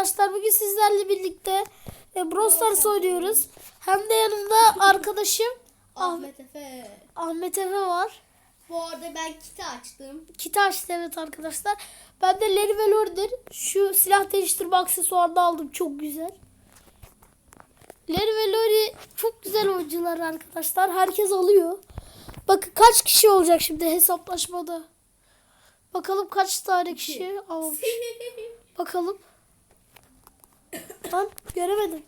arkadaşlar. Bugün sizlerle birlikte e, Brawl Stars oynuyoruz. Hem de yanımda arkadaşım Ah- Ahmet Efe. Ahmet Efe var. Bu arada ben kiti açtım. Kita açtı evet arkadaşlar. Ben de Larry ve. Şu silah değiştirme aksesuarını aldım. Çok güzel. Larry ve Lori çok güzel oyuncular arkadaşlar. Herkes alıyor. Bakın kaç kişi olacak şimdi hesaplaşmada. Bakalım kaç tane kişi almış. Bakalım. Lan göremedim.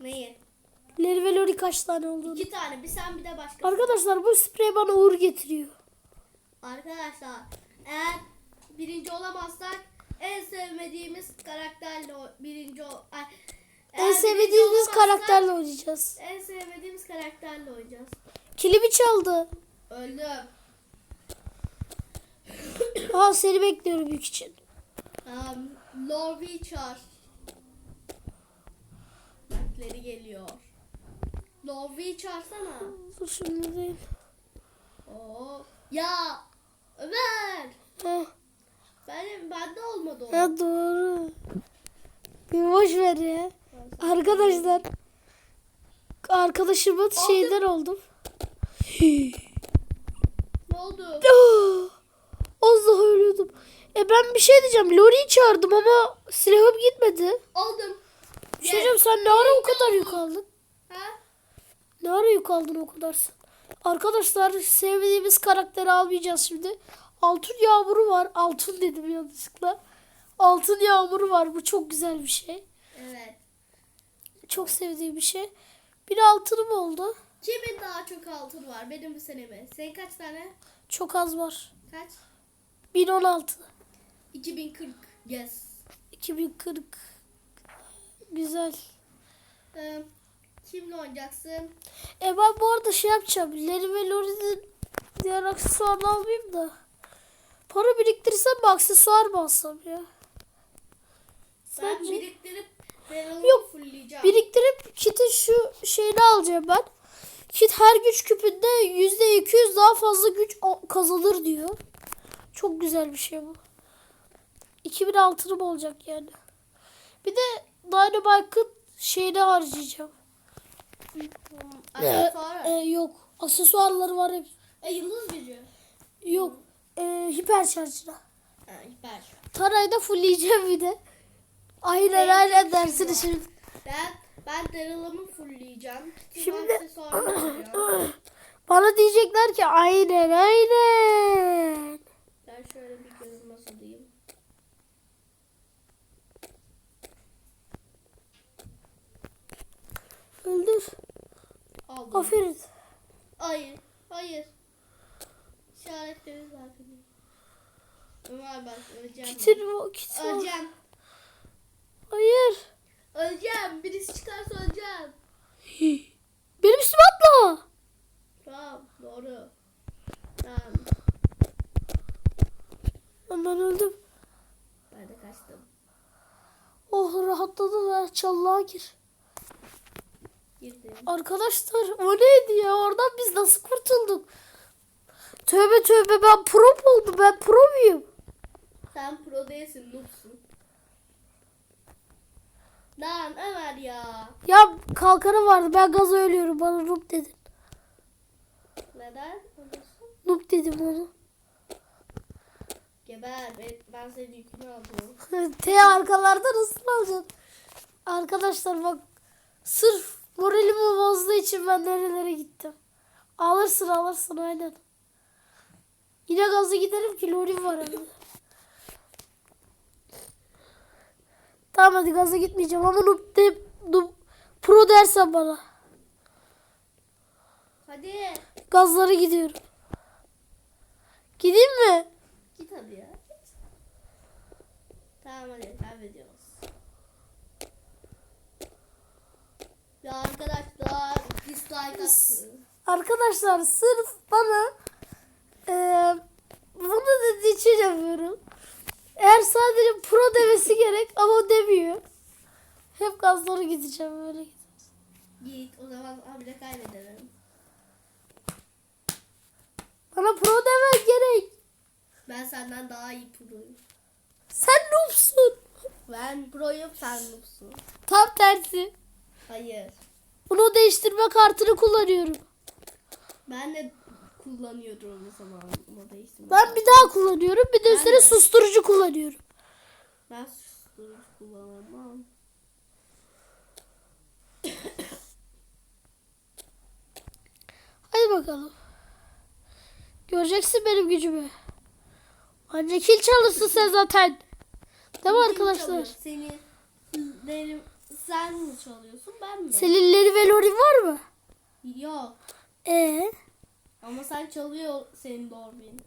Neyi? Larry ve Lori kaç tane olduğunu. İki tane. Bir sen bir de başka. Arkadaşlar bu sprey bana uğur getiriyor. Arkadaşlar eğer birinci olamazsak en sevmediğimiz karakterle o- birinci ol- ay, En birinci sevdiğimiz olamazsak karakterle oynayacağız. En sevmediğimiz karakterle oynayacağız. Kilimi çaldı. Öldüm. Aa seni bekliyorum yük için. Um, Lord Witcher. Renkleri geliyor. Lord Witcher sana. Dur şimdi değil. Oo. Ya Ömer. Heh, Benim bende olmadı o. ha, doğru. Bir boş ver ya. Arkadaşlar. Arkadaşımın şeyler oldum. Ne oldu? Az daha ölüyordum. E ben bir şey diyeceğim. Lori'yi çağırdım ama silahım gitmedi. Aldım. Diyeceğim sen ne ara o kadar yük aldın? Ha? Ne ara yük aldın o kadar sen? Arkadaşlar sevmediğimiz karakteri almayacağız şimdi. Altın yağmuru var. Altın dedim yanlışlıkla. Altın yağmuru var. Bu çok güzel bir şey. Evet. Çok sevdiğim bir şey. Bir altınım oldu. Kimin daha çok altın var? Benim mi senin mi? Senin kaç tane? Çok az var. Kaç? 1016. 2040. Yes. 2040. Güzel. Ee, kimle oynayacaksın? E ben bu arada şey yapacağım. Larry ve Lori'nin diğer aksesuarını almayayım da. Para biriktirsem mi aksesuar mı alsam ya? Ben Sence? biriktirip barrel'ımı Yok. Biriktirip kitin şu şeyini alacağım ben. Kit her güç küpünde %200 daha fazla güç kazanır diyor. Çok güzel bir şey bu. 2000 altınım olacak yani. Bir de Dynamite'ın şeyini harcayacağım. Aksesuar. E, yok. Aksesuarları var hep. E, yıldız gücü. Yok. E, hiper şarjına. Ha, hiper. Tarayı da fullleyeceğim bir de. Aynen Benim aynen çok dersini şey şimdi. Ben ben barrel'ımı fullleyeceğim. Şimdi-. Bana diyecekler ki aynen aynen. Ben şöyle bir Öldür. Aldım. Aferin. Hayır. Hayır. İşaretleri zaten. Ömer bak öleceğim. Kitin o kitin o. Öleceğim. Hayır. Öleceğim. Birisi çıkarsa öleceğim. Benim üstüme atla. Tamam. Doğru. Tamam. Ben öldüm. Ben de kaçtım. Oh rahatladı da çallığa gir. Girdim. Arkadaşlar o neydi ya oradan biz nasıl kurtulduk? Tövbe tövbe ben pro oldum ben pro muyum? Sen pro değilsin. Noobsun. Lan Ömer ya. Ya kalkanı vardı ben gaza ölüyorum bana noob dedin. Neden? Noob dedim onu. Geber. Ben, ben senin yükünü aldım. T arkalarda nasıl alacaksın? Arkadaşlar bak sırf moralimi bozduğu için ben nerelere gittim. Alırsın alırsın aynen. Yine gazı giderim ki lorim var evde. Tamam hadi gaza gitmeyeceğim ama noob de, noob, pro dersen bana. Hadi. Gazlara gidiyorum. Gideyim mi? Git hadi ya. Tamam hadi devam Ya arkadaşlar dislike attı. Arkadaşlar sırf bana eee bunu dediği için yapıyorum. Eğer sadece pro demesi gerek ama o demiyor. Hep gazlara gideceğim böyle. Git o zaman habire kaybedelim. Bana pro demen gerek. Ben senden daha iyi proyum. Sen noobsun. Ben proyum sen noobsun. Tam tersi. Hayır. Bunu değiştirme kartını kullanıyorum. Ben de kullanıyordum o zaman. Ama değiştirme. Ben bir daha kullanıyorum. Bir de Ben üstüne de. susturucu kullanıyorum. Ben susturucu kullanamam. Hadi bakalım. Göreceksin benim gücümü. Ancak kil çalırsın sen zaten. Değil mi Kim arkadaşlar? çalıyor? Seni benim sen mi çalıyorsun ben mi? Senin Leri ve Lori var mı? Yok. Ee, Ama sen çalıyor senin Dorbin.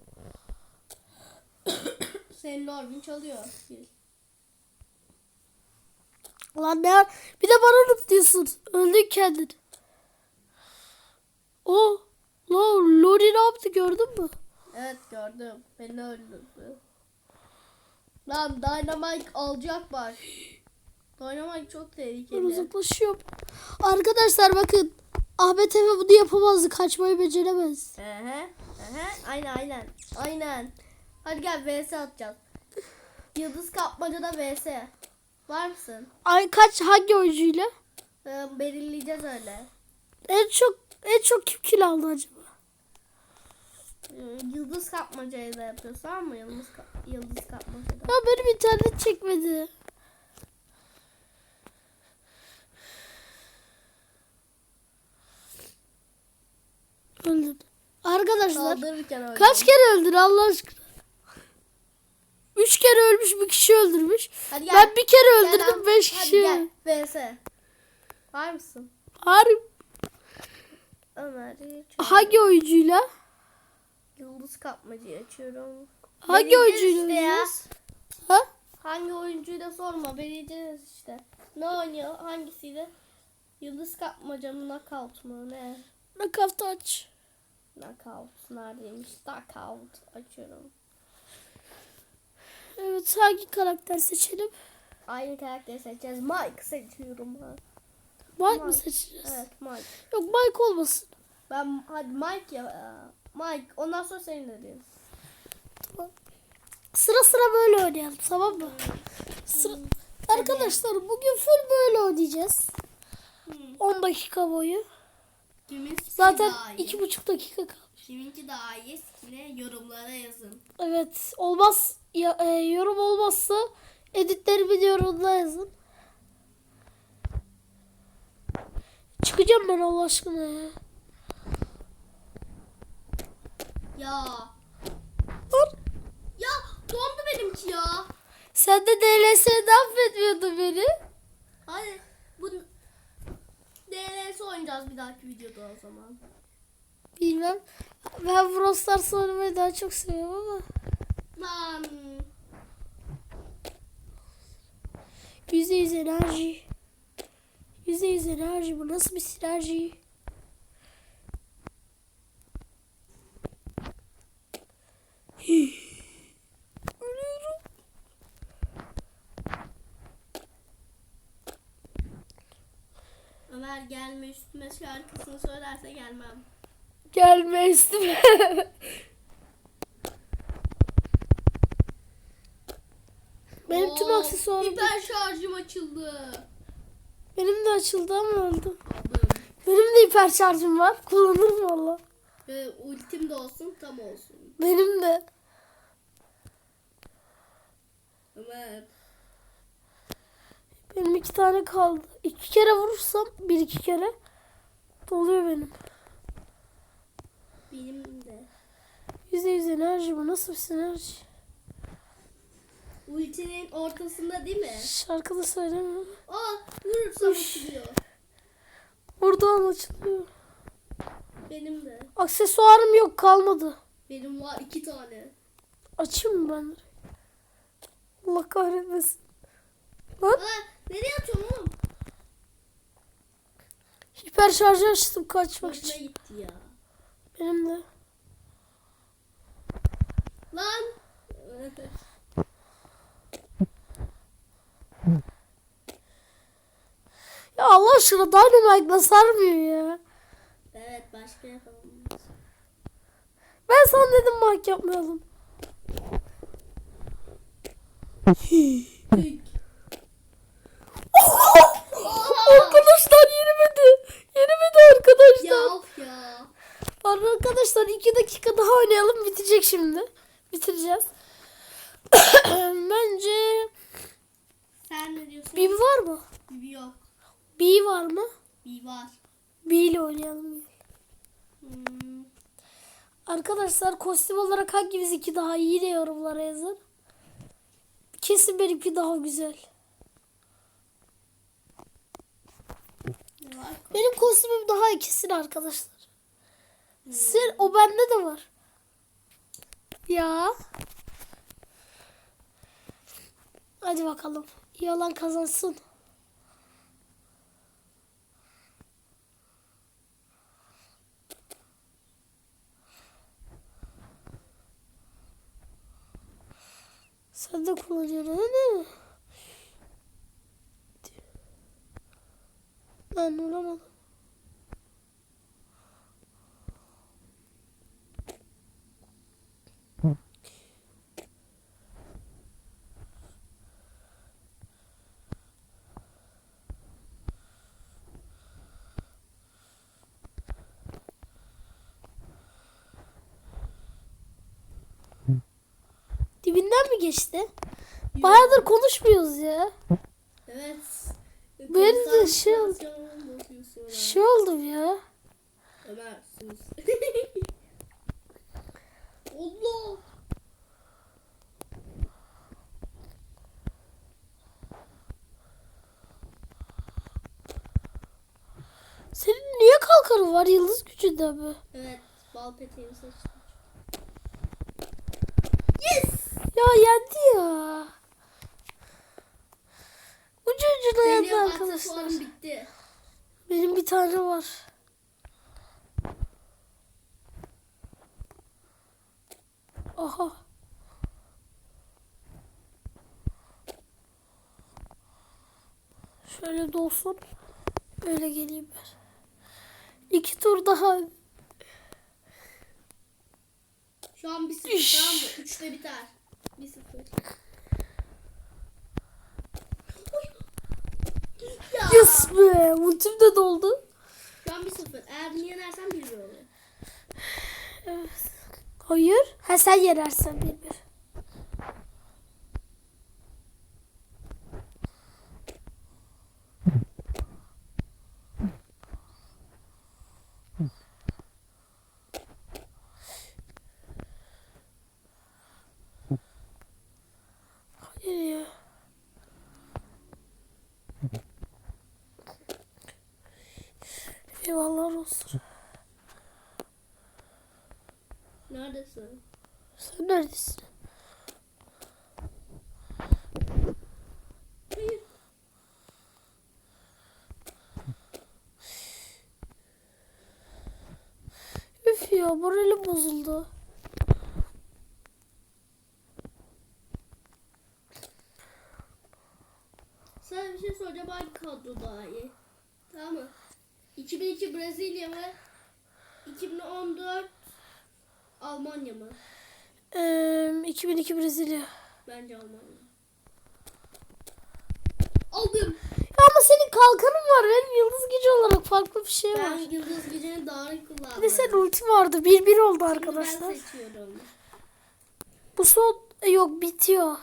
senin Dorbin çalıyor. Bil. Lan ne? Bir de bana noob diyorsun. Öldün kendin. O, lan Lori ne yaptı gördün mü? Evet gördüm. Beni öldürdü. Lan Dynamite alacak bak. Dynamite çok tehlikeli. uzaklaşıyorum. Arkadaşlar bakın. Ahmet Efe bunu yapamazdı. Kaçmayı beceremez. Ehe. Ehe. Aynen aynen. Aynen. Hadi gel vs atacağız. Yıldız kapmacada vs. Var mısın? Ay kaç hangi oyuncuyla? Ee, belirleyeceğiz öyle. En çok en çok kim kill aldı acaba? Yıldız kapmacayı da yapıyoruz tamam mı? Yıldız, ka- yıldız kapmacada. Ya benim internet çekmedi. Öldüm. Arkadaşlar kaç kere öldün Allah aşkına? Üç kere ölmüş bir kişi öldürmüş. Hadi gel. Ben bir kere Gel öldürdüm lan. beş Hadi kişi. gel. vs. Var mısın? Harbi. Ömer. Hangi oyuncuyla? Yıldız kapmacayı açıyorum. Hangi Belirleyeceğiz oyuncuyla işte ya. Ha? Hangi oyuncuyu da sorma. Belirleyeceğiz işte. Ne oynuyor? Hangisiydi? Yıldız kapmaca mı? Knockout mu? Ne? Knockout aç. Knockout. Neredeymiş? Knockout. Açıyorum. Evet hangi karakter seçelim? Aynı karakteri seçeceğiz. Mike seçiyorum ben. Mike Mike. seçeceğiz? Evet Mike. Yok Mike olmasın. Ben hadi Mike ya. Mike. Ondan sonra senin dediğin. Sıra sıra böyle oynayalım tamam mı? Sıra... Arkadaşlar bugün full böyle oynayacağız. 10 dakika boyu. Kimin Zaten daha iyi? iki buçuk dakika kaldı. Kiminki daha iyi? Yine yorumlara yazın. Evet olmaz ya, e, yorum olmazsa editlerimi yorumda yazın. Çıkacağım ben Allah aşkına ya. Ya. Dur. Ya dondu benimki ya. Sen de DLS'de affetmiyordun beni. Hadi bu DLS oynayacağız bir dahaki videoda o zaman. Bilmem. Ben Brawl Stars oynamayı daha çok seviyorum ama. Lan. Yüzde yüz enerji. Yüzde yüz enerji. Bu nasıl bir sinerji? Ölüyorum. Ömer gelme üstüme şarkısını söylerse gelmem. Gelme üstüme. Benim tüm Oo, aksesuarım Hiper şarjım açıldı. benim de açıldı ama öldüm. Aldım. Benim de hiper şarjım var. Kullanırım valla. Ve ultim de olsun tam olsun. Benim de. Ömer. Benim iki tane kaldı. İki kere vurursam bir iki kere doluyor benim. Benim de. Yüzde yüz enerji bu nasıl bir sinerji? Ultinin ortasında değil mi? Şarkı da söylemiyorum. Aa vurursam açılıyor. Buradan açılıyor. Benim de. Aksesuarım yok kalmadı. Benim var iki tane. Açayım mı ben? Allah kahretmesin. Lan Aa nereye atıyorum oğlum? hiper şarjı açtım kaçmak Hoşuna için. gitti ya. Benim de. Lan. Ya Allah aşkına Dynamite'la sarmıyor ya. evet başka yapalım. Ben sana dedim Mike yapmayalım. Pük. arkadaşlar. Ya of ya. Arkadaşlar iki dakika daha oynayalım bitecek şimdi. Bitireceğiz. Bence sen ne diyorsun? Bir var mı? Bir yok. Bir var mı? Bir var. Bir ile oynayalım. Hmm. Arkadaşlar kostüm olarak hangimiz iki daha iyi de yorumlara yazın. Kesin benimki daha güzel. Benim kostümüm daha ikisini arkadaşlar. Sır o bende de var. Ya. Hadi bakalım. İyi olan kazansın. Sen de kullanacaksın değil mi? Ben olamadım. Dibinden mi geçti? Bayağıdır konuşmuyoruz ya. Evet. Benim de şey oldu. Şey oldum ya. Ömer sus. Allah. Senin niye kalkanın var yıldız gücünde mi? Evet. Bal peteğini seçtim. Yes. Ya yendi ya. Ucu ucuna yendi Benim arkadaşlar. aksesuarım bitti. Benim bir tane var. Aha. Şöyle dolsun. Böyle geleyim ben. İki tur daha. Şu an bir sıfır tamam mı? Üçte biter. Bir sıfır. Oy. Ya. Yes be. Ultim de doldu. Şu an bir sıfır. Eğer yenersem bir bir oluyor. Hayır. Ha sen yenersen bir bir. Hayır ya. Eyvallah olsun. Neredesin? Sen neredesin? Hayır. Üf ya moralim bozuldu. Sana bir şey soracağım. Hangi kadro daha iyi? Tamam mı? 2002 Brezilya mı? 2014 Almanya mı? Ee, 2002 Brezilya. Bence Almanya. Aldım. Ya ama senin kalkanın var. Benim yıldız gücü olarak farklı bir şey Ben var. yıldız gücünü daha iyi kullandım. Bir de senin ulti vardı. 1-1 oldu Şimdi arkadaşlar. Ben seçiyorum. Bu son e, yok bitiyor.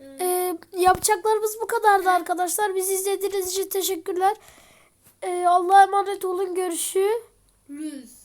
Evet. Ee, yapacaklarımız bu kadardı arkadaşlar. Bizi izlediğiniz için teşekkürler. Ee, Allah'a emanet olun. Görüşü. Rüz.